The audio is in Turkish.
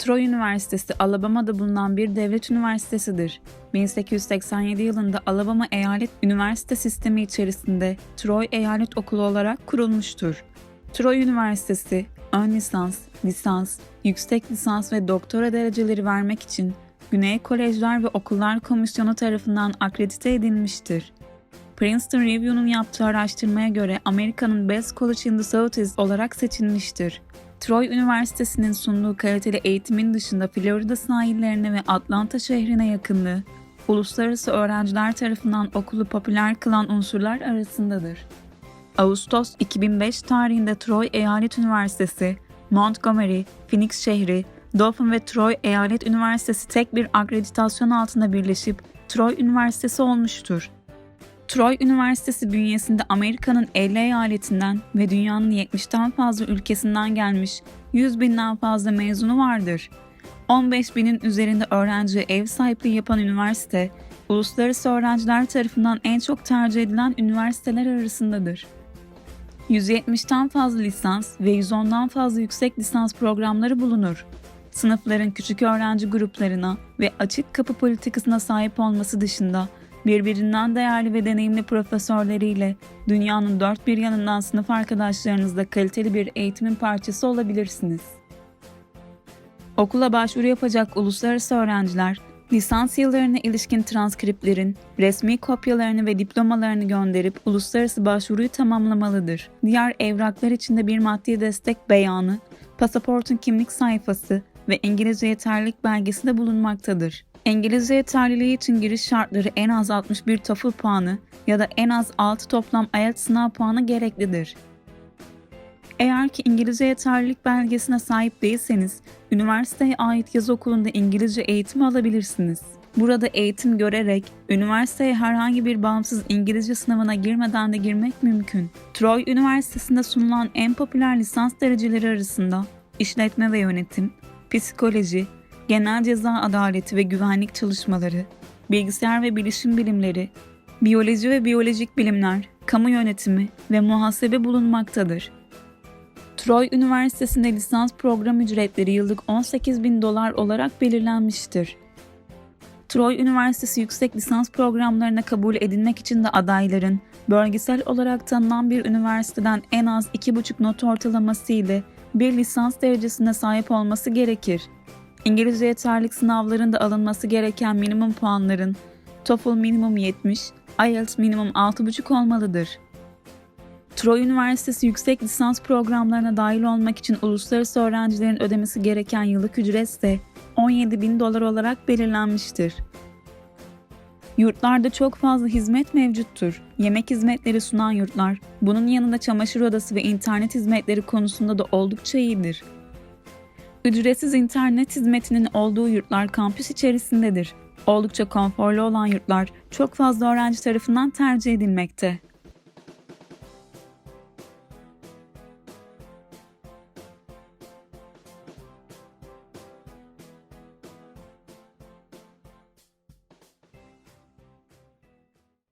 Troy Üniversitesi Alabama'da bulunan bir devlet üniversitesidir. 1887 yılında Alabama Eyalet Üniversite Sistemi içerisinde Troy Eyalet Okulu olarak kurulmuştur. Troy Üniversitesi ön lisans, lisans, yüksek lisans ve doktora dereceleri vermek için Güney Kolejler ve Okullar Komisyonu tarafından akredite edilmiştir. Princeton Review'nun yaptığı araştırmaya göre Amerika'nın Best College in the Southeast olarak seçilmiştir. Troy Üniversitesi'nin sunduğu kaliteli eğitimin dışında Florida sahillerine ve Atlanta şehrine yakınlığı, uluslararası öğrenciler tarafından okulu popüler kılan unsurlar arasındadır. Ağustos 2005 tarihinde Troy Eyalet Üniversitesi, Montgomery, Phoenix şehri, Dauphin ve Troy Eyalet Üniversitesi tek bir akreditasyon altında birleşip Troy Üniversitesi olmuştur. Troy Üniversitesi bünyesinde Amerika'nın 50 eyaletinden ve dünyanın 70'ten fazla ülkesinden gelmiş 100 binden fazla mezunu vardır. 15 binin üzerinde öğrenciye ev sahipliği yapan üniversite, uluslararası öğrenciler tarafından en çok tercih edilen üniversiteler arasındadır. 170'ten fazla lisans ve 110'dan fazla yüksek lisans programları bulunur. Sınıfların küçük öğrenci gruplarına ve açık kapı politikasına sahip olması dışında birbirinden değerli ve deneyimli profesörleriyle dünyanın dört bir yanından sınıf arkadaşlarınızla kaliteli bir eğitimin parçası olabilirsiniz. Okula başvuru yapacak uluslararası öğrenciler, lisans yıllarına ilişkin transkriptlerin resmi kopyalarını ve diplomalarını gönderip uluslararası başvuruyu tamamlamalıdır. Diğer evraklar içinde bir maddi destek beyanı, pasaportun kimlik sayfası ve İngilizce yeterlilik belgesi de bulunmaktadır. İngilizce yeterliliği için giriş şartları en az 61 TOEFL puanı ya da en az 6 toplam IELTS sınav puanı gereklidir. Eğer ki İngilizce yeterlilik belgesine sahip değilseniz, üniversiteye ait yaz okulunda İngilizce eğitimi alabilirsiniz. Burada eğitim görerek üniversiteye herhangi bir bağımsız İngilizce sınavına girmeden de girmek mümkün. Troy Üniversitesi'nde sunulan en popüler lisans dereceleri arasında işletme ve yönetim, psikoloji, genel ceza adaleti ve güvenlik çalışmaları, bilgisayar ve bilişim bilimleri, biyoloji ve biyolojik bilimler, kamu yönetimi ve muhasebe bulunmaktadır. Troy Üniversitesi'nde lisans program ücretleri yıllık 18 bin dolar olarak belirlenmiştir. Troy Üniversitesi yüksek lisans programlarına kabul edilmek için de adayların bölgesel olarak tanınan bir üniversiteden en az 2,5 not ortalaması ile bir lisans derecesine sahip olması gerekir. İngilizce yeterlilik sınavlarında alınması gereken minimum puanların TOEFL minimum 70, IELTS minimum 6,5 olmalıdır. Troy Üniversitesi yüksek lisans programlarına dahil olmak için uluslararası öğrencilerin ödemesi gereken yıllık ücret ise 17 bin dolar olarak belirlenmiştir. Yurtlarda çok fazla hizmet mevcuttur. Yemek hizmetleri sunan yurtlar, bunun yanında çamaşır odası ve internet hizmetleri konusunda da oldukça iyidir. Ücretsiz internet hizmetinin olduğu yurtlar kampüs içerisindedir. Oldukça konforlu olan yurtlar çok fazla öğrenci tarafından tercih edilmekte.